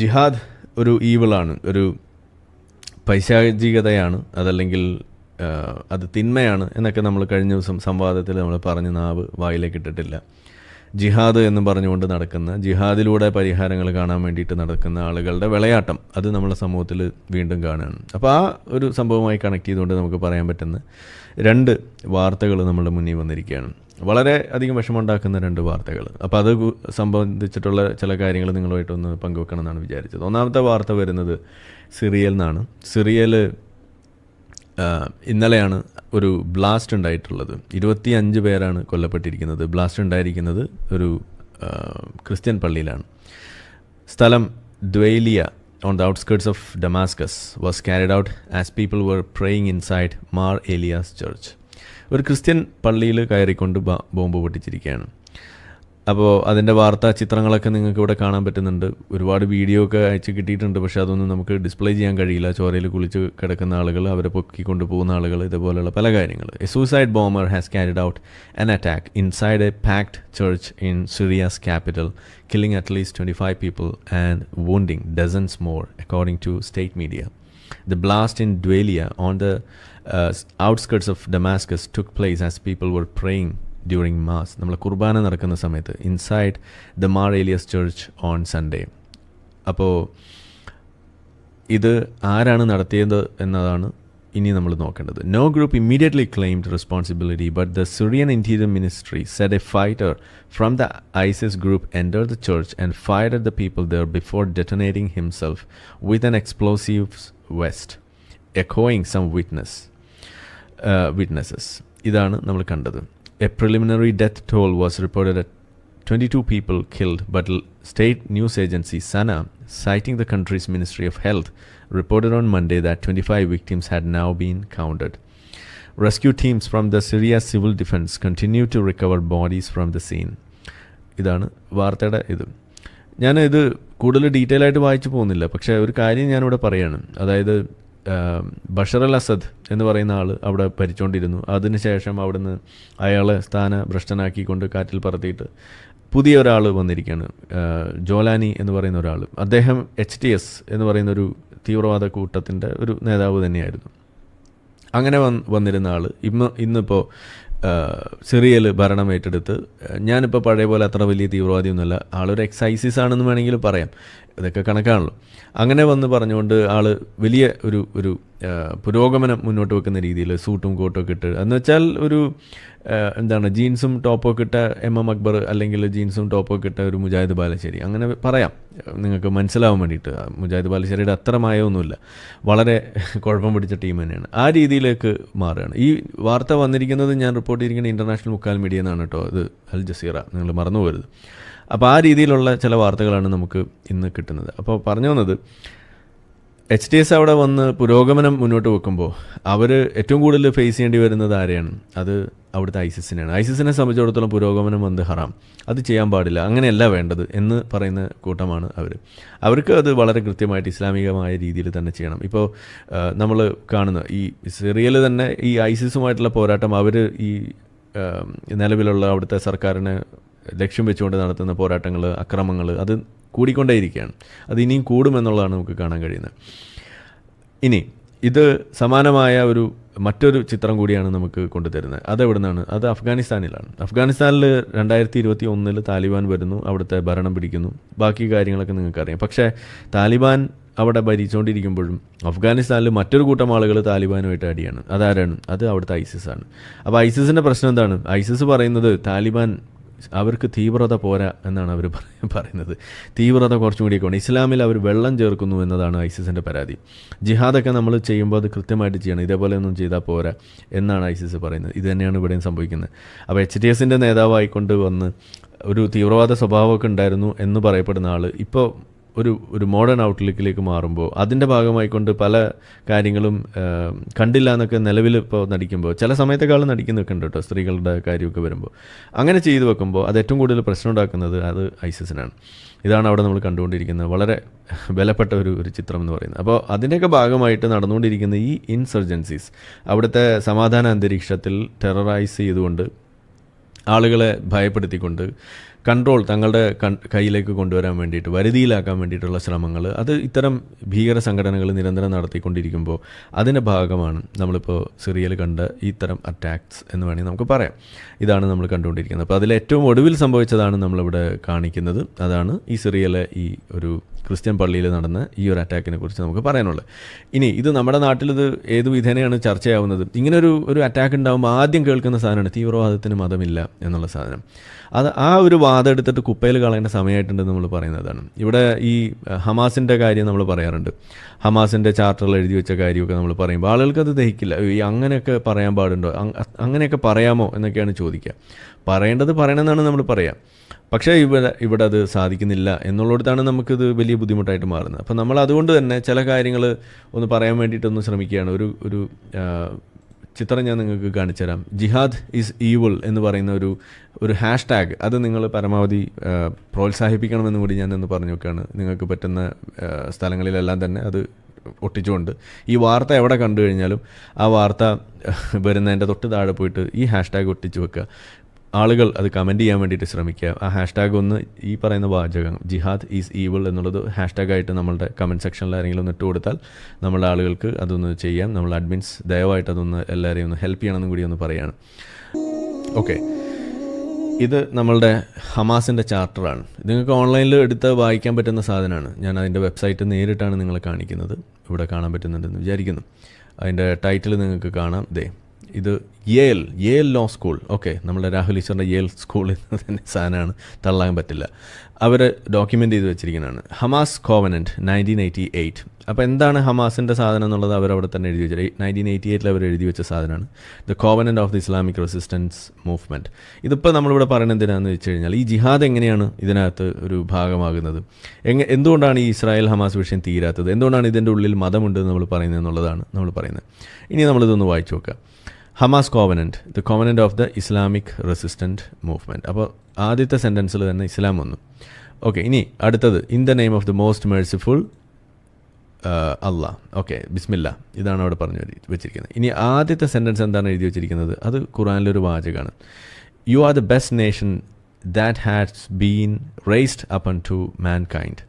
ജിഹാദ് ഒരു ഈവിളാണ് ഒരു പൈശാചികതയാണ് അതല്ലെങ്കിൽ അത് തിന്മയാണ് എന്നൊക്കെ നമ്മൾ കഴിഞ്ഞ ദിവസം സംവാദത്തിൽ നമ്മൾ പറഞ്ഞ നാവ് വായിലേക്ക് ഇട്ടിട്ടില്ല. ജിഹാദ് എന്ന് പറഞ്ഞുകൊണ്ട് നടക്കുന്ന ജിഹാദിലൂടെ പരിഹാരങ്ങൾ കാണാൻ വേണ്ടിയിട്ട് നടക്കുന്ന ആളുകളുടെ വിളയാട്ടം അത് നമ്മളെ സമൂഹത്തിൽ വീണ്ടും കാണുകയാണ്. അപ്പോൾ ആ ഒരു സംഭവമായി കണക്ട് ചെയ്തുകൊണ്ട് നമുക്ക് പറയാൻ പറ്റുന്ന രണ്ട് വാർത്തകൾ നമ്മുടെ മുന്നിൽ വന്നിരിക്കുകയാണ്. വളരെ അധികം വിഷമമുണ്ടാക്കുന്ന രണ്ട് വാർത്തകൾ. അപ്പോൾ അത് സംബന്ധിച്ചിട്ടുള്ള ചില കാര്യങ്ങൾ നിങ്ങളുമായിട്ടൊന്ന് പങ്കുവെക്കണം എന്നാണ് വിചാരിച്ചത്. ഒന്നാമത്തെ വാർത്ത വരുന്നത് സിറിയൽ നിന്നാണ് സിറിയയിൽ ആഹ് ഇന്നലെയാണ് ഒരു ബ്ലാസ്റ്റ് ഉണ്ടായിട്ടുള്ളത്. ഇരുപത്തി അഞ്ച് പേരാണ് കൊല്ലപ്പെട്ടിരിക്കുന്നത്. ബ്ലാസ്റ്റ് ഉണ്ടായിരിക്കുന്നത് ഒരു ക്രിസ്ത്യൻ പള്ളിയിലാണ്. സ്ഥലം Dweila on the outskirts of Damascus was carried out as people were praying inside Mar Elias church ഒരു ക്രിസ്ത്യൻ പള്ളിയിൽ കയറിക്കൊണ്ട് ബോംബ് പൊട്ടിച്ചിരിക്കുകയാണ്. അപ്പോൾ അതിന്റെ വാർത്താ ചിത്രങ്ങളൊക്കെ നിങ്ങൾക്ക് ഇവിടെ കാണാൻ പറ്റുന്നുണ്ട്. ഒരുപാട് വീഡിയോ ഒക്കെ അയച്ച് കിട്ടിയിട്ടുണ്ട് പക്ഷേ അതൊന്നും നമുക്ക് ഡിസ്പ്ലേ ചെയ്യാൻ കഴിയില്ല. ചോരയിൽ കുളിച്ച് കിടക്കുന്ന ആളുകൾ അവരെ പൊക്കി കൊണ്ടുപോകുന്ന ആളുകൾ ഇതുപോലെയുള്ള പല കാര്യങ്ങൾ. A suicide bomber has carried out an attack inside a packed church in Syria's capital, killing at least 25 people and wounding dozens more, according to state media. The blast in Dwelia on the uh, outskirts of Damascus took place as people were praying during Mass. നമ്മൾ കുർബാന നടക്കുന്ന സമയത്ത് inside the Mar Elias church on Sunday അപ്പോൾ ഇത് ആരാണ് നടത്തിയത് എന്നതാണ് ഇനി നമ്മൾ നോക്കേണ്ടത്. No group immediately claimed responsibility but the Syrian interior ministry set a fighter from the ISIS group enter the church and fire the people there before detonating himself with an explosive vest എക്കോയിങ് some witness witnesses ഇതാണ് നമ്മൾ കണ്ടത് a preliminary death toll was reported at 22 people killed, but state news agency SANA, citing the country's Ministry of Health, reported on Monday that 25 victims had now been counted. Rescue teams from the Syria Civil Defense continue to recover bodies from the scene. ഇതാണ് വാർത്തയുടെ ഇത് ഞാൻ ഇത് കൂടുതൽ detail ആയിട്ട് വായിച്ചു പോകുന്നില്ല പക്ഷേ ഒരു കാര്യം ഞാനിവിടെ പറയാണ് അതായത് ബഷർ അൽ അസദ് എന്ന് പറയുന്ന ആൾ അവിടെ ഭരിച്ചുകൊണ്ടിരുന്നു അതിനുശേഷം അവിടുന്ന് അയാളെ സ്ഥാന ഭ്രഷ്ടനാക്കിക്കൊണ്ട് കാറ്റിൽ പറത്തിയിട്ട് പുതിയ ഒരാൾ വന്നിരിക്കുകയാണ്. ജോലാനി എന്ന് പറയുന്ന ഒരാൾ അദ്ദേഹം എച്ച് ടി എസ് എന്ന് പറയുന്ന ഒരു തീവ്രവാദ കൂട്ടത്തിന്റെ ഒരു നേതാവ് തന്നെയായിരുന്നു. അങ്ങനെ വന്ന് വന്നിരുന്ന ആൾ ഇന്ന് ഇന്നിപ്പോൾ സിറിയയിൽ ഭരണം ഏറ്റെടുത്ത് ഞാനിപ്പോൾ പഴയ പോലെ അത്ര വലിയ തീവ്രവാദിയൊന്നുമല്ല. ആളൊരു എക്സൈസിസ് ആണെന്ന് വേണമെങ്കിൽ പറയാം. ഇതൊക്കെ കണക്കാണല്ലോ. അങ്ങനെ വന്ന് പറഞ്ഞുകൊണ്ട് ആൾ വലിയ ഒരു ഒരു പുരോഗമനം മുന്നോട്ട് വെക്കുന്ന രീതിയിൽ സൂട്ടും കോട്ടും ഒക്കെ ഇട്ട്. എന്ന് വെച്ചാൽ ഒരു എന്താണ് ജീൻസും ടോപ്പും ഒക്കെ ഇട്ട എം എം അക്ബർ അല്ലെങ്കിൽ ജീൻസും ടോപ്പും ഒക്കെ ഇട്ട ഒരു മുജാഹിദ് ബാലശ്ശേരി. അങ്ങനെ പറയാം. നിങ്ങൾക്ക് മനസ്സിലാവാൻ വേണ്ടിയിട്ട് മുജാഹിദ് ബാലശ്ശേരിയുടെ അത്ര മായമൊന്നുമില്ല. വളരെ കുഴപ്പം പിടിച്ച ടീം തന്നെയാണ്. ആ രീതിയിലേക്ക് മാറുകയാണ്. ഈ വാർത്ത വന്നിരിക്കുന്നത് ഞാൻ റിപ്പോർട്ട് ചെയ്തിരിക്കുന്ന ഇന്റർനാഷണൽ മുക്കാൽ മീഡിയ എന്നാണ് കേട്ടോ. ഇത് അൽ ജസീറ. നിങ്ങൾ മറന്നു പോരുത് അപ്പോൾ ആ രീതിയിലുള്ള ചില വാർത്തകളാണ് നമുക്ക് ഇന്ന് കിട്ടുന്നത്. അപ്പോൾ പറഞ്ഞു വന്നത് എച്ച് ഡി എസ് അവിടെ വന്ന് പുരോഗമനം മുന്നോട്ട് വെക്കുമ്പോൾ അവർ ഏറ്റവും കൂടുതൽ ഫേസ് ചെയ്യേണ്ടി വരുന്നത് ആരെയാണ്? അത് അവിടുത്തെ ഐസിസിനെയാണ്. ഐസിസിനെ സംബന്ധിച്ചിടത്തോളം പുരോഗമനം വന്ന് ഹറാം? അത് ചെയ്യാൻ പാടില്ല. അങ്ങനെയല്ല വേണ്ടത് എന്ന് പറയുന്ന കൂട്ടമാണ് അവർ അവർക്ക് അത് വളരെ കൃത്യമായിട്ട് ഇസ്ലാമികമായ രീതിയിൽ തന്നെ ചെയ്യണം. ഇപ്പോൾ നമ്മൾ കാണുന്ന ഈ സിറിയയിൽ തന്നെ ഈ ഐസിസുമായിട്ടുള്ള പോരാട്ടം അവർ ഈ നിലവിലുള്ള അവിടുത്തെ സർക്കാരിനെ ലക്ഷ്യം വെച്ചുകൊണ്ട് നടത്തുന്ന പോരാട്ടങ്ങൾ അക്രമങ്ങൾ അത് കൂടിക്കൊണ്ടേയിരിക്കുകയാണ്. അത് ഇനിയും കൂടുമെന്നുള്ളതാണ് നമുക്ക് കാണാൻ കഴിയുന്നത്. ഇനി ഇത് സമാനമായ ഒരു മറ്റൊരു ചിത്രം കൂടിയാണ് നമുക്ക് കൊണ്ടുതരുന്നത്. അത് എവിടെ നിന്നാണ് അത് അഫ്ഗാനിസ്ഥാനിലാണ്. അഫ്ഗാനിസ്ഥാനിൽ രണ്ടായിരത്തി ഇരുപത്തി ഒന്നിൽ താലിബാൻ വരുന്നു അവിടുത്തെ ഭരണം പിടിക്കുന്നു. ബാക്കി കാര്യങ്ങളൊക്കെ നിങ്ങൾക്കറിയാം. പക്ഷേ താലിബാൻ അവിടെ ഭരിച്ചുകൊണ്ടിരിക്കുമ്പോഴും അഫ്ഗാനിസ്ഥാനിൽ മറ്റൊരു കൂട്ടം ആളുകൾ താലിബാനുമായിട്ട് അടിയാണ്. അതാരാണ്? അത് അവിടുത്തെ ഐസിസ് ആണ് അപ്പോൾ ഐസിസിന്റെ പ്രശ്നം എന്താണ്? ഐസിസ് പറയുന്നത് താലിബാൻ അവർക്ക് തീവ്രത പോരാ എന്നാണ് അവർ പറയുന്നത്. തീവ്രത കുറച്ചും ഉണ്ട് ഇസ്ലാമിൽ അവർ വെള്ളം ചേർക്കുന്നു എന്നതാണ് ഐസിസിന്റെ പരാതി. ജിഹാദൊക്കെ നമ്മൾ ചെയ്യുമ്പോൾ അത് കൃത്യമായിട്ട് ചെയ്യണം. ഇതേപോലെ ഒന്നും ചെയ്താൽ പോരാ എന്നാണ് ഐസിസ് പറയുന്നത്. ഇത് തന്നെയാണ് ഇവിടെയും സംഭവിക്കുന്നത്. അപ്പോൾ എച്ച് ഡി എസിന്റെ നേതാവായിക്കൊണ്ട് വന്ന് ഒരു തീവ്രവാദ സ്വഭാവമൊക്കെ ഉണ്ടായിരുന്നു എന്ന് പറയപ്പെടുന്ന ആൾ ഇപ്പോൾ ഒരു ഒരു മോഡേൺ ഔട്ട്ലുക്കിലേക്ക് മാറുമ്പോൾ അതിന്റെ ഭാഗമായിക്കൊണ്ട് പല കാര്യങ്ങളും കണ്ടില്ല എന്നൊക്കെ നിലവിൽ ഇപ്പോൾ നടിക്കുമ്പോൾ ചില സമയത്തെക്കാളും നടിക്കുന്നൊക്കെ ഉണ്ട് കേട്ടോ സ്ത്രീകളുടെ കാര്യമൊക്കെ വരുമ്പോൾ അങ്ങനെ ചെയ്തു വെക്കുമ്പോൾ അത് ഏറ്റവും കൂടുതൽ പ്രശ്നം ഉണ്ടാക്കുന്നത് അത് ഐസിസിനാണ്. ഇതാണ് അവിടെ നമ്മൾ കണ്ടുകൊണ്ടിരിക്കുന്നത് വളരെ ബലപ്പെട്ട ഒരു ഒരു ചിത്രം എന്ന് പറയുന്നത്. അപ്പോൾ അതിന്റെയൊക്കെ ഭാഗമായിട്ട് നടന്നുകൊണ്ടിരിക്കുന്ന ഈ ഇൻസർജൻസീസ് അവിടുത്തെ സമാധാന അന്തരീക്ഷത്തിൽ ടെററൈസ് ചെയ്തുകൊണ്ട് ആളുകളെ ഭയപ്പെടുത്തിക്കൊണ്ട് കൺട്രോൾ തങ്ങളുടെ കയ്യിലേക്ക് കൊണ്ടുവരാൻ വേണ്ടിയിട്ട് വരുതിയിലാക്കാൻ വേണ്ടിയിട്ടുള്ള ശ്രമങ്ങൾ അത് ഇത്തരം ഭീകര സംഘടനകൾ നിരന്തരം നടത്തിക്കൊണ്ടിരിക്കുമ്പോൾ അതിന്റെ ഭാഗമാണ് നമ്മളിപ്പോൾ സിറിയയിൽ കണ്ട ഇത്തരം അറ്റാക്സ് എന്ന് വേണമെങ്കിൽ നമുക്ക് പറയാം. ഇതാണ് നമ്മൾ കണ്ടുകൊണ്ടിരിക്കുന്നത്. അപ്പോൾ അതിൽ ഏറ്റവും ഒടുവിൽ സംഭവിച്ചതാണ് നമ്മളിവിടെ കാണിക്കുന്നത്. അതാണ് ഈ സിറിയയിലെ ഈ ഒരു ക്രിസ്ത്യൻ പള്ളിയിൽ നടന്ന ഈ ഒരു അറ്റാക്കിനെ കുറിച്ച് നമുക്ക് പറയാനുള്ളത് ഇനി ഇത് നമ്മുടെ നാട്ടിൽ ഇത് ഏത് വിധേനയാണ് ചർച്ചയാവുന്നത്? ഇങ്ങനൊരു ഒരു ഒരു അറ്റാക്ക് ഉണ്ടാകുമ്പോൾ ആദ്യം കേൾക്കുന്ന സാധനമാണ് തീവ്രവാദത്തിന് മതമില്ല എന്നുള്ള സാധനം. അത് ആ ഒരു വാദം എടുത്തിട്ട് കുപ്പയിൽ കളയേണ്ട സമയമായിട്ടുണ്ട് നമ്മൾ പറയുന്നതാണ് ഇവിടെ ഈ ഹമാസിന്റെ കാര്യം നമ്മൾ പറയാറുണ്ട്. ഹമാസിന്റെ ചാർട്ടറിൽ എഴുതി വെച്ച കാര്യമൊക്കെ നമ്മൾ പറയുമ്പോൾ ആളുകൾക്ക് അത് ദഹിക്കില്ല. ഈ അങ്ങനെയൊക്കെ പറയാൻ പാടുണ്ടോ? അങ്ങനെയൊക്കെ പറയാമോ എന്നൊക്കെയാണ് ചോദിക്കുക. പറയേണ്ടത് പറയണമെന്നാണ് നമ്മൾ പറയാം. പക്ഷേ ഇവിടെ ഇവിടെ അത് സാധിക്കുന്നില്ല എന്നുള്ളിടത്താണ് നമുക്കിത് വലിയ ബുദ്ധിമുട്ടായിട്ട് മാറുന്നത്. അപ്പോൾ നമ്മൾ അതുകൊണ്ട് തന്നെ ചില കാര്യങ്ങൾ ഒന്ന് പറയാൻ വേണ്ടിയിട്ടൊന്ന് ശ്രമിക്കുകയാണ്. ഒരു ഒരു ചിത്രം ഞാൻ നിങ്ങൾക്ക് കാണിച്ചു തരാം ജിഹാദ് ഈസ് ഈവിൾ എന്ന് പറയുന്ന ഒരു ഒരു ഹാഷ് ടാഗ് അത് നിങ്ങൾ പരമാവധി പ്രോത്സാഹിപ്പിക്കണമെന്ന് കൂടി ഞാൻ ഒന്ന് പറഞ്ഞു നോക്കുകയാണ് നിങ്ങൾക്ക് പറ്റുന്ന സ്ഥലങ്ങളിലെല്ലാം തന്നെ അത് ഒട്ടിച്ചുകൊണ്ട്. ഈ വാർത്ത എവിടെ കണ്ടു കഴിഞ്ഞാലും ആ വാർത്ത വരുന്നതിന്റെ തൊട്ട് താഴെ പോയിട്ട് ഈ ഹാഷ്ടാഗ് ഒട്ടിച്ച് വെക്കുക ആളുകൾ അത് കമന്റ് ചെയ്യാൻ വേണ്ടിയിട്ട് ശ്രമിക്കുക. ആ ഹാഷ്ടാഗ് ഒന്ന് ഈ പറയുന്ന വാചകം ജിഹാദ് ഈസ് ഈവിൾ എന്നുള്ളത് ഹാഷ്ടാഗായിട്ട് നമ്മളുടെ കമന്റ് സെക്ഷനിൽ ആരെങ്കിലും ഒന്ന് ഇട്ട് കൊടുത്താൽ നമ്മളുടെ ആളുകൾക്ക് അതൊന്ന് ചെയ്യാം. നമ്മൾ അഡ്മിൻസ് ദയവായിട്ട് അതൊന്ന് എല്ലാവരെയും ഒന്ന് ഹെൽപ്പ് ചെയ്യണമെന്നും കൂടി ഒന്ന് പറയുകയാണ് ഓക്കെ ഇത് നമ്മളുടെ ഹമാസിന്റെ ചാർട്ടറാണ് നിങ്ങൾക്ക് ഓൺലൈനിൽ എടുത്ത് വായിക്കാൻ പറ്റുന്ന സാധനമാണ്. ഞാൻ അതിന്റെ വെബ്സൈറ്റ് നേരിട്ടാണ് നിങ്ങളെ കാണിക്കുന്നത്. ഇവിടെ കാണാൻ പറ്റുന്നുണ്ടെന്ന് വിചാരിക്കുന്നു. അതിന്റെ ടൈറ്റിൽ നിങ്ങൾക്ക് കാണാം. ദേ ഇത് Yale Yale law school okay നമ്മുടെ രാഹുൽ ഈശ്വറിന്റെ യേൽ സ്കൂൾ എന്ന് തന്നെ സാധനമാണ് തള്ളാൻ പറ്റില്ല. അവർ ഡോക്യുമെന്റ് ചെയ്ത് വെച്ചിരിക്കുന്നതാണ്. Hamas covenant nineteen eighty eight അപ്പോൾ എന്താണ് ഹമാസിന്റെ സാധനം എന്നുള്ളത് അവരവിടെ തന്നെ എഴുതി വെച്ചത് നയന്റീൻ എയ്റ്റി എയ്റ്റിൽ അവർ എഴുതി വെച്ച സാധനമാണ്. The covenant of the Islamic resistance movement ഇതിപ്പോൾ നമ്മളിവിടെ പറയുന്നത് എന്തിനാണെന്ന് വെച്ച് കഴിഞ്ഞാൽ ഈ ജിഹാദ് എങ്ങനെയാണ് ഇതിനകത്ത് ഒരു ഭാഗമാകുന്നത്? എങ്ങനെ എന്തുകൊണ്ടാണ് ഈ ഇസ്രായേൽ ഹമാസ് വിഷയം തീരാത്തത്? എന്തുകൊണ്ടാണ് ഇതിന്റെ ഉള്ളിൽ മതമുണ്ട് എന്ന് നമ്മൾ പറയുന്നത് എന്നുള്ളതാണ് നമ്മൾ പറയുന്നത്. ഇനി നമ്മളിതൊന്ന് വായിച്ചു നോക്കാം. Hamas covenant the covenant of the Islamic resistant movement അപ്പോൾ ആദ്യത്തെ സെന്റൻസിൽ തന്നെ ഇസ്ലാം വന്നു. ഓക്കെ ഇനി അടുത്തത്. In the name of the most merciful അല്ല ഓക്കെ ബിസ്മില്ല. ഇതാണ് അവിടെ പറഞ്ഞു വെച്ചിരിക്കുന്നത്. ഇനി ആദ്യത്തെ സെന്റൻസ് എന്താണ് എഴുതി വെച്ചിരിക്കുന്നത്? അത് ഖുറാനിലൊരു വാചകമാണ്. You are the best nation that has been raised upon to mankind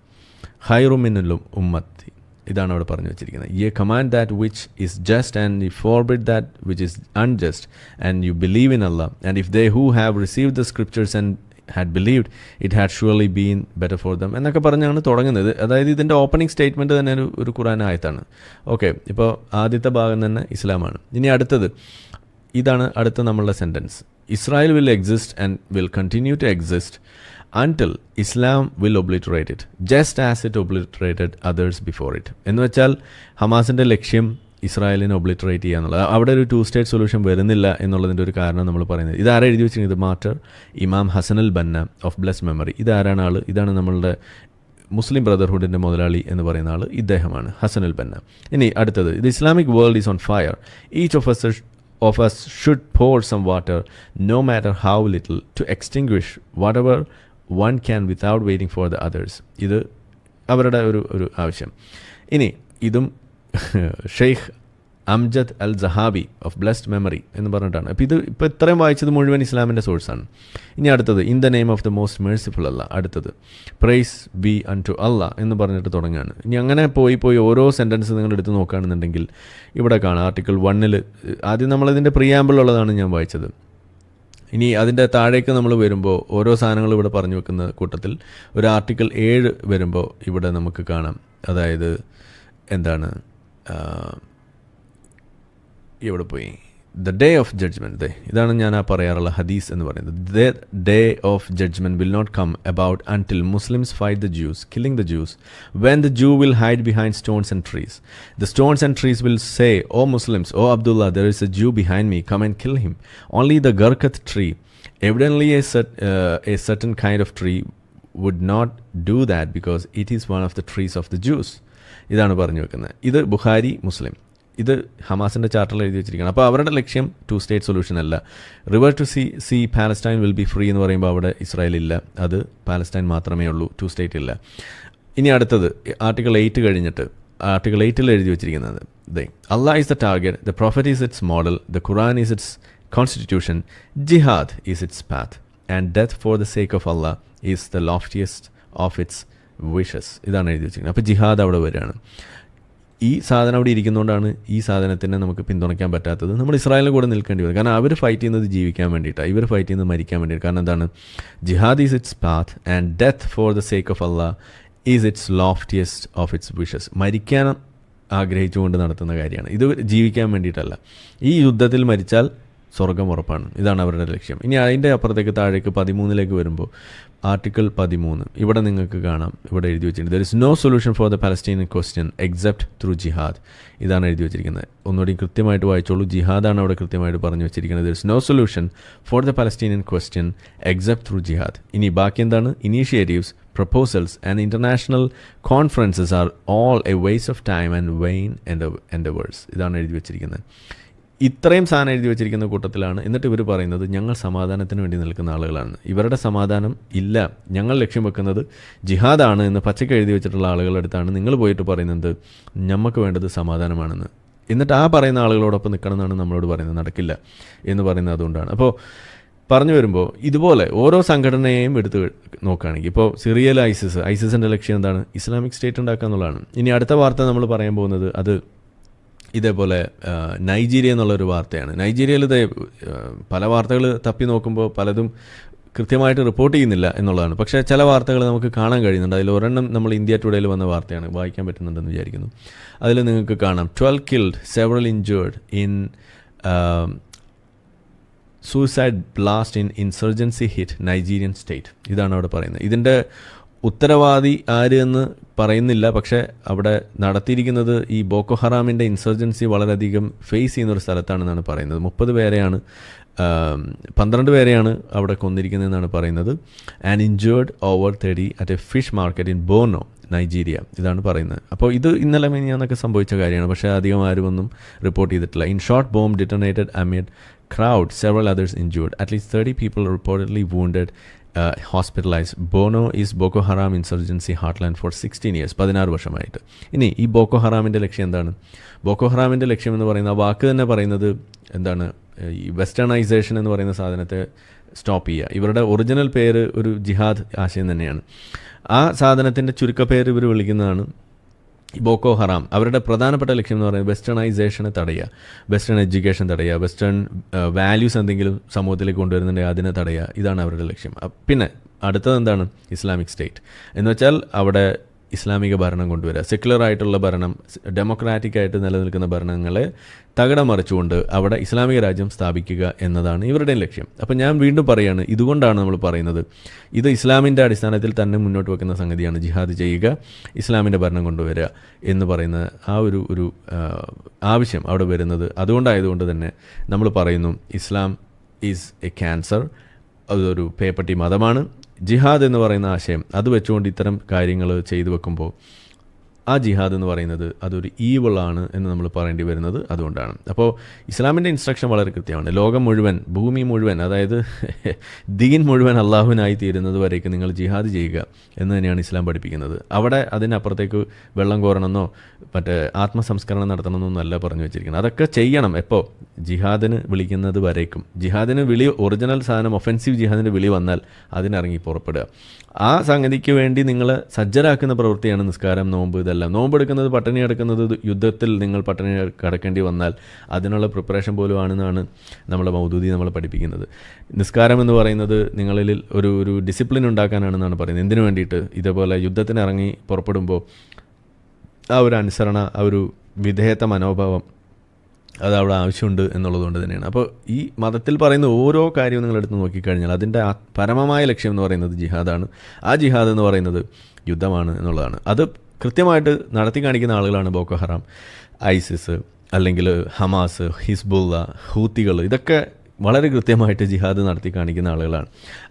ഹൈറുമിനുലും ഉമ്മത്തി. ഇതാണ് അവിടെ പറഞ്ഞു വെച്ചിരിക്കുന്നത്. You command that which is just and you forbid that which is unjust and you believe in Allah and if they who have receive the scriptures and had believed it had surely been better for them എന്നൊക്കെ പറഞ്ഞാണ് തുടങ്ങുന്നത്. അതായത് ഇതിന്റെ opening statement തന്നെ ഒരു ഒരു ഖുറാൻ ആയത്താണ്. Okay ഇപ്പോൾ ആദ്യത്തെ ഭാഗം തന്നെ ഇസ്ലാമാണ്. ഇനി അടുത്തത്. ഇതാണ് അടുത്ത നമ്മളുടെ sentence Israel will exist and will continue to exist until Islam will obliterate it just as it obliterated others before it എന്ന് വെച്ചാൽ ഹമാസിന്റെ ലക്ഷ്യം ഇസ്രായേലിനെ ഒബ്ലിറ്ററേറ്റ് ചെയ്യുക എന്നുള്ളത്. അവിടെ ഒരു ടു സ്റ്റേറ്റ് സൊല്യൂഷൻ വരുന്നില്ല എന്നുള്ളതിന്റെ ഒരു കാരണം നമ്മൾ പറയുന്നത്. ഇതാരാ എഴുതി വെച്ചിരിക്കുന്നത്? Matter imam Hassan al Banna of bless memory ഇതാരാണ് ആൾ ഇതാണ് നമ്മളുടെ മുസ്ലിം ബ്രദർഹുഡിന്റെ മുതലാളി എന്ന് പറയുന്ന ആൾ ഇദ്ദേഹമാണ് ഹസനുൽ ബന്ന ഇനി അടുത്തത്. ഇത് Islamic world is on fire each of us of us should should some water no matter how little to to what whatever one can without waiting for the others ഇത് അവരുടെ ഒരു ഒരു ആവശ്യം. ഇനി ഇതും Sheikh Amjad al Zahabi of blessed memory എന്ന് പറഞ്ഞിട്ടാണ്. അപ്പോൾ ഇത് ഇപ്പോൾ ഇത്രയും വായിച്ചത് മുഴുവൻ ഇസ്ലാമിന്റെ സോഴ്സാണ് ഇനി അടുത്തത് in the name of the most merciful Allah അടുത്തത് praise be unto Allah എന്ന് പറഞ്ഞിട്ട് തുടങ്ങുകയാണ്. ഇനി അങ്ങനെ പോയി പോയി ഓരോ സെന്റൻസ് നിങ്ങൾ എടുത്ത് നോക്കുകയാണെന്നുണ്ടെങ്കിൽ ഇവിടെ കാണാം. ആർട്ടിക്കിൾ വണ്ണിൽ ആദ്യം നമ്മളതിന്റെ പ്രിയാമ്പിൾ ഉള്ളതാണ് ഞാൻ വായിച്ചത്. ഇനി അതിന്റെ താഴേക്ക് നമ്മൾ വരുമ്പോൾ ഓരോ സാധനങ്ങൾ ഇവിടെ പറഞ്ഞു വെക്കുന്ന കൂട്ടത്തിൽ ഒരു ആർട്ടിക്കിൾ ഏഴ് വരുമ്പോൾ ഇവിടെ നമുക്ക് കാണാം. അതായത് എന്താണ് ഇവിടെ പോയി? ദ ഡേ ഓഫ് ജഡ്ജ്മെന്റ് ദേ ഇതാണ് ഞാൻ ആ പറയാറുള്ള ഹദീസ് എന്ന് പറയുന്നത്. The day of judgement will not come about until Muslims fight the Jews killing the Jews when the Jew will hide behind stones and trees the stones and trees will say O Muslims O Abdullah there is a Jew behind me come and kill him only the gharqad tree evidently a certain kind of tree would not do that because it is one of the trees of the Jews. ഇതാണ് പറഞ്ഞു വെക്കുന്നത്. ഇത് ബുഹാരി മുസ്ലിം. ഇത് ഹമാസിന്റെ ചാർട്ടറിൽ എഴുതി വെച്ചിരിക്കുകയാണ്. അപ്പോൾ അവരുടെ ലക്ഷ്യം ടു സ്റ്റേറ്റ് സൊല്യൂഷൻ അല്ല. River to sea sea Palestine will be free എന്ന് പറയുമ്പോൾ അവിടെ ഇസ്രായേൽ ഇല്ല. അത് പാലസ്റ്റൈൻ മാത്രമേ ഉള്ളൂ ടു സ്റ്റേറ്റ് ഇല്ല. ഇനി അടുത്തത് ആർട്ടിക്കിൾ എയ്റ്റ് കഴിഞ്ഞിട്ട് ആർട്ടിക്കിൾ എയ്റ്റിൽ എഴുതി വെച്ചിരിക്കുന്നത് ദേ Allah is the target the prophet is its model the Quran is its constitution jihad is its path and death for the sake of Allah is the loftiest of its wishes ഇതാണ് എഴുതി വെച്ചിരിക്കുന്നത്. അപ്പോൾ ജിഹാദ് അവിടെ വരികയാണ്. ഈ സാധനം അവിടെ ഇരിക്കുന്നതുകൊണ്ടാണ് ഈ സാധനത്തിനെ നമുക്ക് പിന്തുണയ്ക്കാൻ പറ്റാത്തത്. നമ്മൾ ഇസ്രായേലിന് കൂടെ നിൽക്കേണ്ടി വരും. കാരണം അവർ ഫൈറ്റ് ചെയ്യുന്നത് ജീവിക്കാൻ വേണ്ടിയിട്ടാണ് ഇവർ ഫൈറ്റ് ചെയ്യുന്നത് മരിക്കാൻ വേണ്ടിയിട്ട്. കാരണം എന്താണ്? Jihad is its path and death for the sake of Allah is its loftiest of its wishes മരിക്കാൻ ആഗ്രഹിച്ചുകൊണ്ട് നടത്തുന്ന കാര്യമാണ്. ഇത് ജീവിക്കാൻ വേണ്ടിയിട്ടല്ല. ഈ യുദ്ധത്തിൽ മരിച്ചാൽ സ്വർഗം ഉറപ്പാണ്. ഇതാണ് അവരുടെ ലക്ഷ്യം. ഇനി അതിന്റെ അപ്പുറത്തേക്ക് താഴേക്ക് പതിമൂന്നിലേക്ക് വരുമ്പോൾ ആർട്ടിക്കിൾ പതിമൂന്ന്. ഇവിടെ നിങ്ങൾക്ക് കാണാം. ഇവിടെ എഴുതി വെച്ചിട്ടുണ്ട്. There is no solution for the Palestinian question except through jihad ഇതാണ് എഴുതി വെച്ചിരിക്കുന്നത്. ഒന്നുകൂടി കൃത്യമായിട്ട് വായിച്ചോളൂ. ജിഹാദാണ് അവിടെ കൃത്യമായിട്ട് പറഞ്ഞു വെച്ചിരിക്കുന്നത്. There is no solution for the Palestinian question except through jihad ഇനി ബാക്കി എന്താണ്? Initiatives proposals and international conferences are all a waste of time and vain എന്റെ എന്റെ വേർഡ്സ് ഇതാണ് എഴുതി വെച്ചിരിക്കുന്നത്. ഇത്രയും സാധനം എഴുതി വെച്ചിരിക്കുന്ന കൂട്ടത്തിലാണ് എന്നിട്ട് ഇവർ പറയുന്നത് ഞങ്ങൾ സമാധാനത്തിന് വേണ്ടി നിൽക്കുന്ന ആളുകളാണ്. ഇവരുടെ സമാധാനം ഇല്ല. ഞങ്ങൾ ലക്ഷ്യം വെക്കുന്നത് ജിഹാദാണ് എന്ന് പച്ചയ്ക്ക് എഴുതി വെച്ചിട്ടുള്ള ആളുകളുടെ അടുത്താണ്. നിങ്ങൾ പോയിട്ട് പറയുന്നത് നമുക്ക് വേണ്ടത് സമാധാനമാണെന്ന്. എന്നിട്ട് ആ പറയുന്ന ആളുകളോടൊപ്പം നിൽക്കണം എന്നാണ് നമ്മളോട് പറയുന്നത്. നടക്കില്ല എന്ന് പറയുന്നത് അതുകൊണ്ടാണ്. അപ്പോൾ പറഞ്ഞു വരുമ്പോൾ ഇതുപോലെ ഓരോ സംഘടനയെയും എടുത്ത് നോക്കുകയാണെങ്കിൽ ഇപ്പോൾ സിറിയൽ ഐസിസ് ഐസിസിന്റെ ലക്ഷ്യം എന്താണ്? ഇസ്ലാമിക് സ്റ്റേറ്റ് ഉണ്ടാക്കുക എന്നുള്ളതാണ്. ഇനി അടുത്ത വാർത്ത നമ്മൾ പറയാൻ പോകുന്നത് അത് ഇതേപോലെ നൈജീരിയ എന്നുള്ളൊരു വാർത്തയാണ്. നൈജീരിയയിൽ ഇതേ പല വാർത്തകൾ തപ്പി നോക്കുമ്പോൾ പലതും കൃത്യമായിട്ട് റിപ്പോർട്ട് ചെയ്യുന്നില്ല എന്നുള്ളതാണ്. പക്ഷേ ചില വാർത്തകൾ നമുക്ക് കാണാൻ കഴിയുന്നുണ്ട്. അതിൽ ഒരെണ്ണം നമ്മൾ ഇന്ത്യ ടുഡേയിൽ വന്ന വാർത്തയാണ്. വായിക്കാൻ പറ്റുന്നുണ്ടെന്ന് വിചാരിക്കുന്നു. അതിൽ നിങ്ങൾക്ക് കാണാം. Twelve killed several injured in suicide blast in insurgency hit Nigerian state. ഇതാണ് അവിടെ പറയുന്നത്. ഇതിന്റെ ഉത്തരവാദി ആര് എന്ന് പറയുന്നില്ല. പക്ഷേ അവിടെ നടത്തിയിരിക്കുന്നത് ഈ ബോക്കോ ഹറാമിന്റെ ഇൻസർജൻസി വളരെയധികം ഫേസ് ചെയ്യുന്ന ഒരു സ്ഥലത്താണെന്നാണ് പറയുന്നത്. മുപ്പത് പേരെയാണ് പന്ത്രണ്ട് പേരെയാണ് അവിടെ കൊന്നിരിക്കുന്നതെന്നാണ് പറയുന്നത്. And injured over thirty at a fish market in Borno Nigeria ഇതാണ് പറയുന്നത്. അപ്പോൾ ഇത് ഇന്നലെ മിനിയാന്നൊക്കെ സംഭവിച്ച കാര്യമാണ്. പക്ഷേ അധികം ആരും ഒന്നും റിപ്പോർട്ട് ചെയ്തിട്ടില്ല. In short bomb detonated amid crowd, several others injured. At least least 30 people wounded uh, hospitalized. Is Boko Haram Haram insurgency heartland for 16 years, പതിനാറ് വർഷമായിട്ട്. ഇനി ഈ ബോക്കോ ഹറാമിന്റെ ലക്ഷ്യം എന്താണ്? ബോക്കോ ഹറാമിന്റെ ലക്ഷ്യം എന്ന് പറയുന്ന വാക്ക് തന്നെ പറയുന്നത് എന്താണ്? ഈ വെസ്റ്റേണൈസേഷൻ എന്ന് പറയുന്ന സാധനത്തെ സ്റ്റോപ്പ് ചെയ്യുക. ഇവരുടെ ഒറിജിനൽ പേര് ഒരു ജിഹാദ് ആശയം തന്നെയാണ്. ആ സാധനത്തിന്റെ ചുരുക്കപ്പേര് ഇവർ വിളിക്കുന്നതാണ് ബോക്കോ ഹറാം. അവരുടെ പ്രധാനപ്പെട്ട ലക്ഷ്യം എന്ന് പറയുന്നത് വെസ്റ്റേണൈസേഷനെ തടയുക വെസ്റ്റേൺ എഡ്യൂക്കേഷൻ തടയുക വെസ്റ്റേൺ വാല്യൂസ് എന്തെങ്കിലും സമൂഹത്തിലേക്ക് കൊണ്ടുവരുന്നുണ്ടെങ്കിൽ അതിനെ തടയുക. ഇതാണ് അവരുടെ ലക്ഷ്യം. പിന്നെ അടുത്തത് എന്താണ്? Islamic state. എന്ന് വെച്ചാൽ അവിടെ ഇസ്ലാമിക ഭരണം കൊണ്ടുവരിക. സെക്യുലർ ആയിട്ടുള്ള ഭരണം ഡെമോക്രാറ്റിക് ആയിട്ട് നിലനിൽക്കുന്ന ഭരണങ്ങളെ തകിടം മറിച്ചുകൊണ്ട് അവിടെ ഇസ്ലാമിക രാജ്യം സ്ഥാപിക്കുക എന്നതാണ് ഇവരുടെയും ലക്ഷ്യം. അപ്പോൾ ഞാൻ വീണ്ടും പറയുകയാണ് ഇതുകൊണ്ടാണ് നമ്മൾ പറയുന്നത്. ഇത് ഇസ്ലാമിന്റെ അടിസ്ഥാനത്തിൽ തന്നെ മുന്നോട്ട് വെക്കുന്ന സംഗതിയാണ്. ജിഹാദ് ചെയ്യുക ഇസ്ലാമിന്റെ ഭരണം കൊണ്ടുവരിക എന്ന് പറയുന്ന ആ ഒരു ഒരു ആവശ്യം അവിടെ വരുന്നത്. അതുകൊണ്ടായതുകൊണ്ട് തന്നെ നമ്മൾ പറയുന്നു ഇസ്ലാം ഈസ് എ ക്യാൻസർ അതൊരു പേപ്പട്ടി മതമാണ്. ജിഹാദ് എന്ന് പറയുന്ന ആശയം അത് വെച്ചുകൊണ്ട് ഇത്തരം കാര്യങ്ങൾ ചെയ്തു വെക്കുമ്പോൾ ആ ജിഹാദ് എന്ന് പറയുന്നത് അതൊരു ഈവളാണ് എന്ന് നമ്മൾ പറയേണ്ടി വരുന്നത് അതുകൊണ്ടാണ്. അപ്പോൾ ഇസ്ലാമിന്റെ ഇൻസ്ട്രക്ഷൻ വളരെ കൃത്യമാണ്. ലോകം മുഴുവൻ ഭൂമി മുഴുവൻ അതായത് ദീൻ മുഴുവൻ അള്ളാഹുവിനായി തീരുന്നത് വരേക്ക് നിങ്ങൾ ജിഹാദ് ചെയ്യുക എന്ന് തന്നെയാണ് ഇസ്ലാം പഠിപ്പിക്കുന്നത്. അവിടെ അതിനപ്പുറത്തേക്ക് വെള്ളം കോരണമെന്നോ മറ്റേ ആത്മസംസ്കരണം നടത്തണമെന്നോ അല്ല പറഞ്ഞു വെച്ചിരിക്കുന്നത്. അതൊക്കെ ചെയ്യണം. എപ്പോൾ ജിഹാദിന് വിളിക്കുന്നത് വരേക്കും. ജിഹാദിന് വിളി ഒറിജിനൽ സാധനം ഒഫൻസീവ് ജിഹാദിന്റെ വിളി വന്നാൽ അതിനിറങ്ങി പുറപ്പെടുക. ആ സംഗതിക്ക് വേണ്ടി നിങ്ങൾ സജ്ജരാക്കുന്ന പ്രവൃത്തിയാണ് നിസ്കാരം നോമ്പ് ഇതെല്ലാം. നോമ്പ് എടുക്കുന്നത് പട്ടിണി കിടക്കുന്നത് യുദ്ധത്തിൽ നിങ്ങൾ പട്ടിണി കിടക്കേണ്ടി വന്നാൽ അതിനുള്ള പ്രിപ്പറേഷൻ പോലും ആണെന്നാണ് നമ്മളെ മൗദൂദി നമ്മളെ പഠിപ്പിക്കുന്നത്. നിസ്കാരം എന്ന് പറയുന്നത് നിങ്ങളിൽ ഒരു ഒരു ഡിസിപ്ലിൻ ഉണ്ടാക്കാനാണെന്നാണ് പറയുന്നത്. എന്തിനു വേണ്ടിയിട്ട്? ഇതേപോലെ യുദ്ധത്തിന് ഇറങ്ങി പുറപ്പെടുമ്പോൾ ആ ഒരു അനുസരണ ആ ഒരു വിധേയത്വ മനോഭാവം അത് അവിടെ ആവശ്യമുണ്ട് എന്നുള്ളതുകൊണ്ട് തന്നെയാണ്. അപ്പോൾ ഈ മതത്തിൽ പറയുന്ന ഓരോ കാര്യവും നിങ്ങൾ എടുത്ത് നോക്കിക്കഴിഞ്ഞാൽ അതിന്റെ പരമമായ ലക്ഷ്യം എന്ന് പറയുന്നത് ജിഹാദാണ്. ആ ജിഹാദ് എന്ന് പറയുന്നത് യുദ്ധമാണ് എന്നുള്ളതാണ്. അത് കൃത്യമായിട്ട് നടത്തി കാണിക്കുന്ന ആളുകളാണ് ബോക്കോ ഹറാം ഐസിസ് അല്ലെങ്കിൽ ഹമാസ് ഹിസ്ബുള്ള ഹൂത്തികൾ ഇതൊക്കെ വളരെ കൃത്യമായിട്ട് ജിഹാദ് നടത്തി കാണിക്കുന്ന ആളുകളാണ്.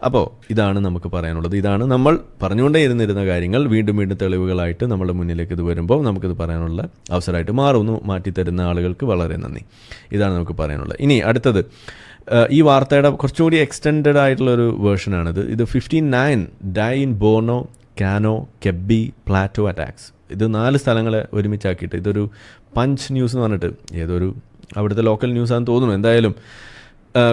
അപ്പോൾ ഇതാണ് നമുക്ക് പറയാനുള്ളത്. ഇതാണ് നമ്മൾ പറഞ്ഞുകൊണ്ടേ ഇരുന്നിരുന്ന കാര്യങ്ങൾ. വീണ്ടും വീണ്ടും തെളിവുകളായിട്ട് നമ്മുടെ മുന്നിലേക്ക് ഇത് വരുമ്പോൾ നമുക്കിത് പറയാനുള്ള അവസരമായിട്ട് മാറുന്നു. മാറ്റിത്തരുന്ന ആളുകൾക്ക് വളരെ നന്ദി. ഇതാണ് നമുക്ക് പറയാനുള്ളത്. ഇനി അടുത്തത് ഈ വാർത്തയുടെ കുറച്ചുകൂടി എക്സ്റ്റെൻഡഡ് ആയിട്ടുള്ളൊരു വേർഷനാണിത്. ഇത് fifteen nine die in Borno Kano Kebbi Plateau attacks ഇത് നാല് സ്ഥലങ്ങളെ ഒരുമിച്ചാക്കിയിട്ട്. ഇതൊരു പഞ്ച് ന്യൂസ് എന്ന് പറഞ്ഞിട്ട് ഏതൊരു അവിടുത്തെ ലോക്കൽ ന്യൂസ് ആണെന്ന് തോന്നുന്നു. എന്തായാലും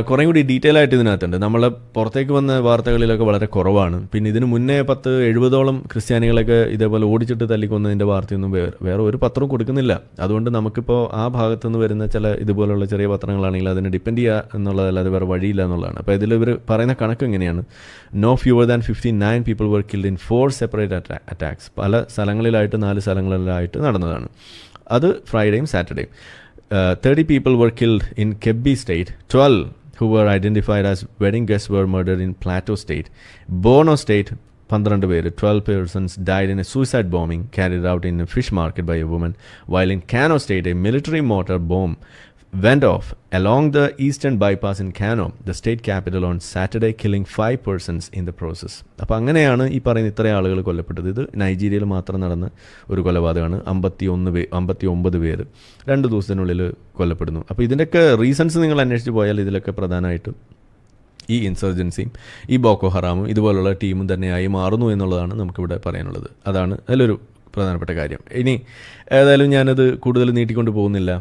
കുറേ കൂടി ഡീറ്റെയിൽ ആയിട്ട് ഇതിനകത്തുണ്ട്. നമ്മളെ പുറത്തേക്ക് വന്ന വാർത്തകളിലൊക്കെ വളരെ കുറവാണ്. പിന്നെ ഇതിന് മുന്നേ പത്ത് എഴുപതോളം ക്രിസ്ത്യാനികളൊക്കെ ഇതേപോലെ ഓടിച്ചിട്ട് തല്ലിക്കൊന്നതിന്റെ വാർത്തയൊന്നും വേറെ വേറെ ഒരു പത്രവും കൊടുക്കുന്നില്ല. അതുകൊണ്ട് നമുക്കിപ്പോൾ ആ ഭാഗത്തു നിന്ന് വരുന്ന ചില ഇതുപോലുള്ള ചെറിയ പത്രങ്ങളാണെങ്കിൽ അതിനെ ഡിപ്പെൻഡ് ചെയ്യുക എന്നുള്ളതല്ലാതെ വേറെ വഴിയില്ല എന്നുള്ളതാണ്. അപ്പോൾ ഇതിൽ ഇവർ പറയുന്ന കണക്ക് എങ്ങനെയാണ് no fewer than fifty nine people were killed in four separate attacks പല സ്ഥലങ്ങളിലായിട്ട് നാല് സ്ഥലങ്ങളിലായിട്ട് നടന്നതാണ്. അത് ഫ്രൈഡേയും സാറ്റർഡേയും thirty people were killed in Kebbi state twelve who were identified as wedding guests were murdered in Plateau State. Borno State, പന്ത്രണ്ട് പേര് twelve persons died in a suicide bombing carried out in a fish market by a woman while in Kano state a military motor bomb went off along the eastern bypass in Kano, the state capital, on Saturday, killing five persons in the process. അപ്പോൾ അങ്ങനെയാണ് ഈ പറയുന്ന ഇത്രയും ആളുകൾ കൊല്ലപ്പെട്ടത്. ഇത് നൈജീരിയയിൽ മാത്രം നടന്ന ഒരു കൊലപാതകമാണ്. അമ്പത്തി ഒന്ന് പേ അമ്പത്തി ഒമ്പത് പേര് രണ്ട് ദിവസത്തിനുള്ളിൽ കൊല്ലപ്പെടുന്നു. അപ്പോൾ ഇതിന്റെയൊക്കെ റീസൺസ് നിങ്ങൾ അന്വേഷിച്ച് പോയാൽ ഇതിലൊക്കെ പ്രധാനമായിട്ടും ഈ ഇൻസർജൻസിയും ഈ ബോക്കോ ഹറാമും ഇതുപോലുള്ള ടീമും തന്നെയായി മാറുന്നു എന്നുള്ളതാണ് നമുക്കിവിടെ പറയാനുള്ളത്. അതാണ് അതിലൊരു പ്രധാനപ്പെട്ട കാര്യം. ഇനി ഏതായാലും ഞാനത് കൂടുതൽ നീട്ടിക്കൊണ്ട് പോകുന്നില്ല.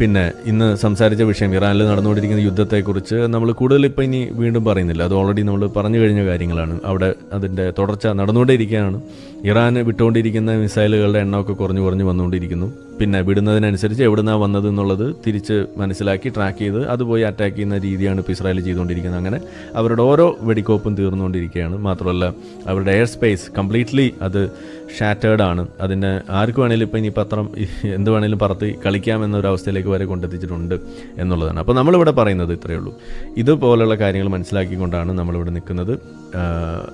പിന്നെ ഇന്ന് സംസാരിച്ച വിഷയം ഇറാനിൽ നടന്നുകൊണ്ടിരിക്കുന്ന യുദ്ധത്തെക്കുറിച്ച് നമ്മൾ കൂടുതൽ ഇപ്പം ഇനി വീണ്ടും പറയുന്നില്ല. അത് ഓൾറെഡി നമ്മൾ പറഞ്ഞു കഴിഞ്ഞ കാര്യങ്ങളാണ്. അവിടെ അതിന്റെ തുടർച്ച നടന്നുകൊണ്ടേയിരിക്കുകയാണ്. ഇറാൻ വിട്ടുകൊണ്ടിരിക്കുന്ന മിസൈലുകളുടെ എണ്ണമൊക്കെ കുറഞ്ഞു കുറഞ്ഞു വന്നുകൊണ്ടിരിക്കുന്നു. പിന്നെ വിടുന്നതിനനുസരിച്ച് എവിടുന്നാണ് വന്നത് എന്നുള്ളത് തിരിച്ച് മനസ്സിലാക്കി ട്രാക്ക് ചെയ്ത് അത് പോയി അറ്റാക്ക് ചെയ്യുന്ന രീതിയാണ് ഇപ്പോൾ ഇസ്രായേൽ ചെയ്തുകൊണ്ടിരിക്കുന്നത്. അങ്ങനെ അവരുടെ ഓരോ വെടിക്കോപ്പും തീർന്നുകൊണ്ടിരിക്കുകയാണ്. മാത്രമല്ല അവരുടെ എയർ സ്പേസ് കംപ്ലീറ്റ്ലി അത് ഷാറ്റേഡ് ആണ്. അതിന്റെ ആർക്ക് വേണേലും ഇപ്പം ഇനി പത്രം എന്ത് വേണേലും പറത്തി കളിക്കാമെന്നൊരു അവസ്ഥയിലേക്ക് വരെ കൊണ്ടെത്തിച്ചിട്ടുണ്ട് എന്നുള്ളതാണ്. അപ്പോൾ നമ്മളിവിടെ പറയുന്നത് ഇത്രയേ ഉള്ളൂ. ഇതുപോലുള്ള കാര്യങ്ങൾ മനസ്സിലാക്കിക്കൊണ്ടാണ് നമ്മളിവിടെ നിൽക്കുന്നത്.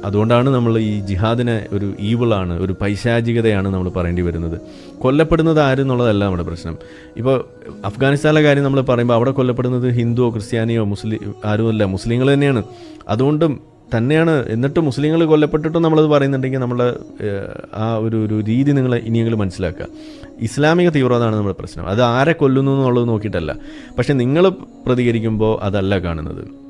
അതുകൊണ്ടാണ് നമ്മൾ ഈ ജിഹാദിനെ ഒരു ഈവിളാണ് ഒരു പൈശാചികതയാണ് നമ്മൾ പറയേണ്ടി വരുന്നത്. കൊല്ലപ്പെടുന്നത് ആരെന്നുള്ളതല്ല നമ്മുടെ പ്രശ്നം. ഇപ്പോൾ അഫ്ഗാനിസ്ഥാനിലെ കാര്യം നമ്മൾ പറയുമ്പോൾ അവിടെ കൊല്ലപ്പെടുന്നത് ഹിന്ദുവോ ക്രിസ്ത്യാനിയോ മുസ്ലിം ആരുമല്ല മുസ്ലിങ്ങൾ തന്നെയാണ്. അതുകൊണ്ടും തന്നെയാണ് എന്നിട്ട് മുസ്ലിങ്ങൾ കൊല്ലപ്പെട്ടിട്ടും നമ്മളത് പറയുന്നുണ്ടെങ്കിൽ നമ്മളെ ആ ഒരു ഒരു രീതി നിങ്ങൾ ഇനിയെങ്കിലും മനസ്സിലാക്കുക. ഇസ്ലാമിക തീവ്രവാദമാണ് നമ്മുടെ പ്രശ്നം. അത് ആരെ കൊല്ലുന്നു എന്നുള്ളത് നോക്കിയിട്ടല്ല. പക്ഷേ നിങ്ങൾ പ്രതികരിക്കുമ്പോൾ അതല്ല കാണുന്നത്.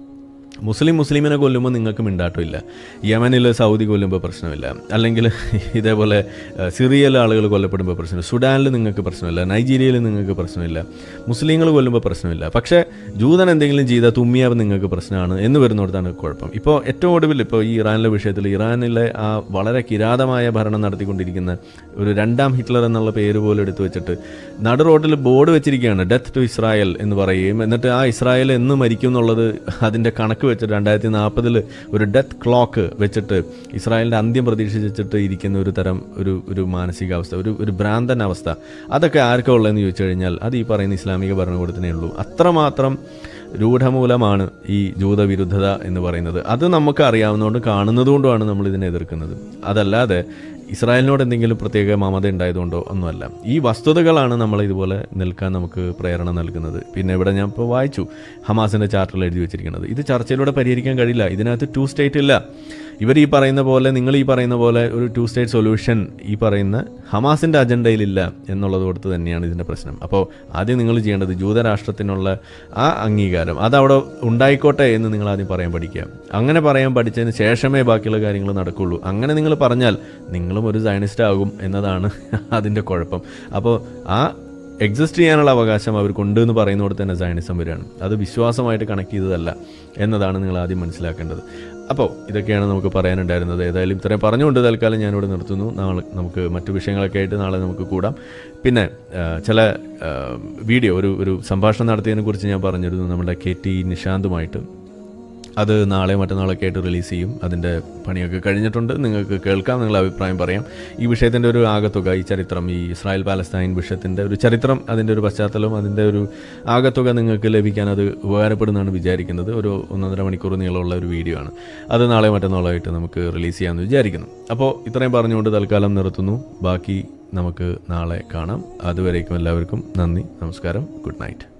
മുസ്ലിം മുസ്ലിമിനെ കൊല്ലുമ്പോൾ നിങ്ങൾക്ക് മിണ്ടാട്ടമില്ല. യമനിൽ സൗദി കൊല്ലുമ്പോൾ പ്രശ്നമില്ല. അല്ലെങ്കിൽ ഇതേപോലെ സിറിയയിലെ ആളുകൾ കൊല്ലപ്പെടുമ്പോൾ പ്രശ്നമില്ല. സുഡാനിൽ നിങ്ങൾക്ക് പ്രശ്നമില്ല. നൈജീരിയയിൽ നിങ്ങൾക്ക് പ്രശ്നമില്ല. മുസ്ലിങ്ങൾ കൊല്ലുമ്പോൾ പ്രശ്നമില്ല. പക്ഷേ ജൂതൻ എന്തെങ്കിലും ചെയ്താൽ തുമ്മിയാൽ നിങ്ങൾക്ക് പ്രശ്നമാണ് എന്ന് വരുന്നിടത്താണ് കുഴപ്പം. ഇപ്പോൾ ഏറ്റവും ഒടുവിൽ ഇപ്പോൾ ഈ ഇറാനിലെ വിഷയത്തിൽ ഇറാനിലെ ആ വളരെ കിരാതമായ ഭരണം നടത്തിക്കൊണ്ടിരിക്കുന്ന ഒരു രണ്ടാം ഹിറ്റ്ലർ എന്നുള്ള പേര് പോലും എടുത്തു വെച്ചിട്ട് നടു റോഡിൽ ബോർഡ് വെച്ചിരിക്കുകയാണ് ഡെത്ത് ടു ഇസ്രായേൽ എന്ന് പറയുകയും എന്നിട്ട് ആ ഇസ്രായേൽ എന്ന് മരിക്കും എന്നുള്ളത് അതിന്റെ കണക്ക് വെച്ചിട്ട് രണ്ടായിരത്തി നാൽപ്പതിൽ ഒരു ഡെത്ത് ക്ലോക്ക് വെച്ചിട്ട് ഇസ്രായേലിന്റെ അന്ത്യം പ്രതീക്ഷിച്ചിട്ട് ഇരിക്കുന്ന ഒരു തരം ഒരു ഒരു മാനസികാവസ്ഥ ഒരു ഒരു ഭ്രാന്തൻ അവസ്ഥ അതൊക്കെ ആർക്കാ ഉള്ളതെന്ന് ചോദിച്ചു കഴിഞ്ഞാൽ അത് ഈ പറയുന്ന ഇസ്ലാമിക ഭരണകൂടത്തിനേ ഉള്ളൂ. അത്രമാത്രം രൂഢമൂലമാണ് ഈ ജൂതവിരുദ്ധത എന്ന് പറയുന്നത്. അത് നമുക്ക് അറിയാവുന്നതുകൊണ്ട് കാണുന്നതുകൊണ്ടുമാണ് നമ്മൾ ഇതിനെ എതിർക്കുന്നത്. അതല്ലാതെ ഇസ്രായേലിനോട് എന്തെങ്കിലും പ്രത്യേക മമത ഉണ്ടായതുകൊണ്ടോ ഒന്നുമല്ല. ഈ വസ്തുതകളാണ് നമ്മൾ ഇതുപോലെ നിൽക്കാൻ നമുക്ക് പ്രേരണ നൽകുന്നത്. പിന്നെ ഇവിടെ ഞാൻ ഇപ്പോൾ വായിച്ചു ഹമാസിന്റെ ചാർട്ടറിൽ എഴുതി വെച്ചിരിക്കുന്നത്. ഇത് ചർച്ചയിലൂടെ പരിഹരിക്കാൻ കഴിയില്ല. ഇതിനകത്ത് ടു സ്റ്റേറ്റ് ഇല്ല. ഇവർ ഈ പറയുന്ന പോലെ നിങ്ങൾ ഈ പറയുന്ന പോലെ ഒരു ടു സ്റ്റേറ്റ് സൊല്യൂഷൻ ഈ പറയുന്ന ഹമാസിന്റെ അജണ്ടയിലില്ല എന്നുള്ളത് കൊടുത്ത് തന്നെയാണ് ഇതിന്റെ പ്രശ്നം. അപ്പോൾ ആദ്യം നിങ്ങൾ ചെയ്യേണ്ടത് ജൂതരാഷ്ട്രത്തിനുള്ള ആ അംഗീകാരം. അതവിടെ ഉണ്ടായിക്കോട്ടെ എന്ന് നിങ്ങൾ ആദ്യം പറയാൻ പഠിക്കുക. അങ്ങനെ പറയാൻ പഠിച്ചതിന് ശേഷമേ ബാക്കിയുള്ള കാര്യങ്ങൾ നടക്കുള്ളൂ. അങ്ങനെ നിങ്ങൾ പറഞ്ഞാൽ നിങ്ങളും ഒരു സയനിസ്റ്റ് ആകും എന്നതാണ് അതിന്റെ കുഴപ്പം. അപ്പോൾ ആ എക്സിസ്റ്റ് ചെയ്യാനുള്ള അവകാശം അവർക്കുണ്ട് എന്ന് പറയുന്നതോടെ തന്നെ സയനിസം വരികയാണ്. അത് വിശ്വാസമായിട്ട് കണക്ട് ചെയ്തതല്ല എന്നതാണ് നിങ്ങൾ ആദ്യം മനസ്സിലാക്കേണ്ടത്. അപ്പോൾ ഇതൊക്കെയാണ് നമുക്ക് പറയാനുണ്ടായിരുന്നത്. ഏതായാലും ഇത്രയും പറഞ്ഞുകൊണ്ട് തൽക്കാലം ഞാനിവിടെ നിർത്തുന്നു. നാളെ നമുക്ക് മറ്റു വിഷയങ്ങളൊക്കെ ആയിട്ട് നാളെ നമുക്ക് കൂടാം. പിന്നെ ചില വീഡിയോ ഒരു ഒരു സംഭാഷണം നടത്തിയതിനെക്കുറിച്ച് ഞാൻ പറഞ്ഞിരുന്നു. നമ്മുടെ കെ ടി നിഷാന്തുമായിട്ട് അത് നാളെ മറ്റന്നാളൊക്കെ ആയിട്ട് റിലീസ് ചെയ്യും. അതിന്റെ പണിയൊക്കെ കഴിഞ്ഞിട്ടുണ്ട്. നിങ്ങൾക്ക് കേൾക്കാം നിങ്ങളുടെ അഭിപ്രായം പറയാം. ഈ വിഷയത്തിന്റെ ഒരു ആകത്തുക ഈ ചരിത്രം ഈ ഇസ്രായേൽ പാലസ്തീൻ വിഷയത്തിന്റെ ഒരു ചരിത്രം അതിന്റെ ഒരു പശ്ചാത്തലം അതിന്റെ ഒരു ആകത്തുക നിങ്ങൾക്ക് ലഭിക്കാൻ അത് ഉപകാരപ്പെടുന്നതാണ് വിചാരിക്കുന്നത്. ഒരു ഒന്നര മണിക്കൂർ നീളമുള്ള ഒരു വീഡിയോ ആണ്. അത് നാളെ മറ്റന്നാളായിട്ട് നമുക്ക് റിലീസ് ചെയ്യാമെന്ന് വിചാരിക്കുന്നു. അപ്പോൾ ഇത്രയും പറഞ്ഞുകൊണ്ട് തൽക്കാലം നിർത്തുന്നു. ബാക്കി നമുക്ക് നാളെ കാണാം. അതുവരേക്കും എല്ലാവർക്കും നന്ദി നമസ്കാരം ഗുഡ് നൈറ്റ്